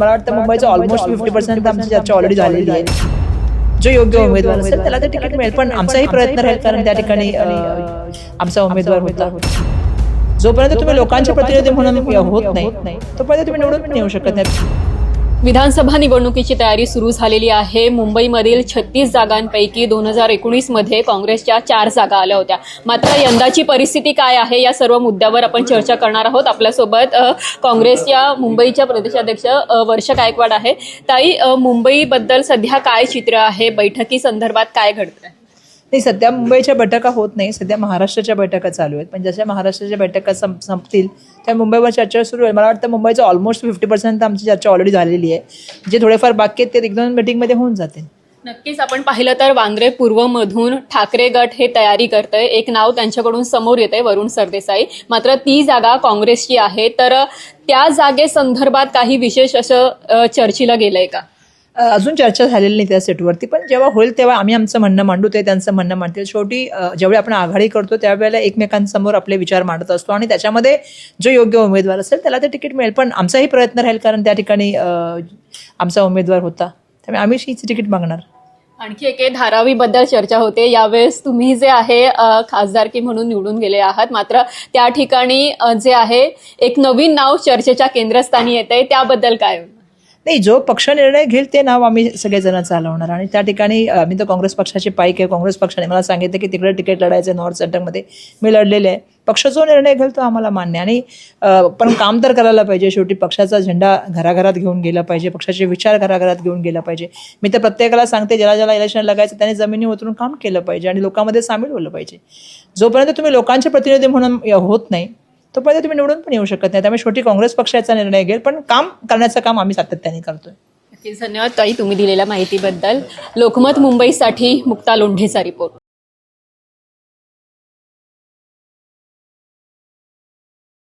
मला वाटतं मुंबईचं ऑलमोस्ट फिफ्टी पर्सेंट आमची चर्चा ऑलरेडी झालेली आहे. जो योग्य उमेदवार असेल त्याला ते तिकीट मिळेल पण आमचाही प्रयत्न राहील कारण त्या ठिकाणी आमचा उमेदवार होता. जोपर्यंत तुम्ही लोकांचे प्रतिनिधी म्हणून होत नाही तोपर्यंत तुम्ही निवडून पण येऊ शकत नाही. विधानसभा निवडणुकीची तयारी सुरू झालेली आहे. मुंबईमधील छत्तीस जागांपैकी दोन हजार एकोणीसमध्ये काँग्रेसच्या चार जागा आल्या होत्या. मात्र यंदाची परिस्थिती काय आहे या सर्व मुद्द्यावर आपण चर्चा करणार आहोत. आपल्यासोबत काँग्रेसच्या मुंबईच्या प्रदेशाध्यक्ष वर्ष गायकवाड आहे. ताई मुंबईबद्दल सध्या काय चित्र आहे? बैठकी संदर्भात काय घडतंय? नाही सध्या मुंबईच्या बैठका होत नाही. सध्या महाराष्ट्राच्या बैठका चालू आहेत. पण जशा महाराष्ट्राच्या बैठका संप संपतील त्या मुंबईवर चर्चा सुरू आहे. मला वाटतं मुंबईचं ऑलमोस्ट फिफ्टी पर्सेंट आमची चर्चा ऑलरेडी झालेली आहे. जे थोडेफार बाकी आहेत ते एक दोन मिटिंगमध्ये होऊन जातील. नक्कीच आपण पाहिलं तर वांद्रे पूर्वमधून ठाकरे गट हे तयारी करतंय. एक नाव त्यांच्याकडून समोर येतंय वरुण सरदेसाई. मात्र ती जागा काँग्रेसची आहे. तर त्या जागेसंदर्भात काही विशेष असं चर्चीला चर्चेला गेलंय का? अजून चर्चा झालेली नाही त्या सेटवरती पण जेव्हा होईल तेव्हा आम्ही आमचं म्हणणं मांडू ते त्यांचं म्हणणं मांडतील. शेवटी अ, ज्यावेळी आपण आघाडी करतो त्यावेळेला एकमेकांसमोर आपले विचार मांडत असतो आणि त्याच्यामध्ये जो योग्य उमेदवार असेल त्याला ते तिकीट मिळेल. पण आमचाही प्रयत्न राहील कारण त्या ठिकाणी आमचा उमेदवार होता. त्यामुळे आम्ही हीच तिकीट मागणार. आणखी एके धारावीबद्दल चर्चा होते. यावेळेस तुम्ही जे आहे खासदारकी म्हणून निवडून गेले आहात. मात्र त्या ठिकाणी जे आहे एक नवीन नाव चर्चेच्या केंद्रस्थानी येत आहे त्याबद्दल काय? नाही जो पक्ष निर्णय घेईल ते नाव आम्ही सगळेजण चालवणार. आणि त्या ठिकाणी मी तर काँग्रेस पक्षाची पाईक आहे काँग्रेस पक्षाने मला सांगितलं की तिकडे तिकीट लढायचं नॉर्थ सेंटरमध्ये. मी लढलेले आहे. पक्ष जो निर्णय घेईल तो आम्हाला मान्य आणि पण काम तर करायला पाहिजे. शेवटी पक्षाचा झेंडा घराघरात घेऊन गेला पाहिजे. पक्षाचे विचार घराघरात घेऊन गेला पाहिजे. मी तर प्रत्येकाला सांगते ज्याला ज्याला इलेक्शन लगायचं त्याने जमिनी उतरून काम केलं पाहिजे. आणि लोकांमध्ये सामील होलं पाहिजे. जोपर्यंत तुम्ही लोकांचे प्रतिनिधी म्हणून होत नाही तोपर्यंत तुम्ही निवडून पण येऊ शकत नाही. त्यामुळे शेवटी काँग्रेस पक्षाचा निर्णय घेईल पण काम करण्याचं काम आम्ही सातत्याने करतोय. धन्यवाद ताई तुम्ही दिलेल्या माहितीबद्दल. लोकमत मुंबईसाठी मुक्ता लोंढेचा रिपोर्ट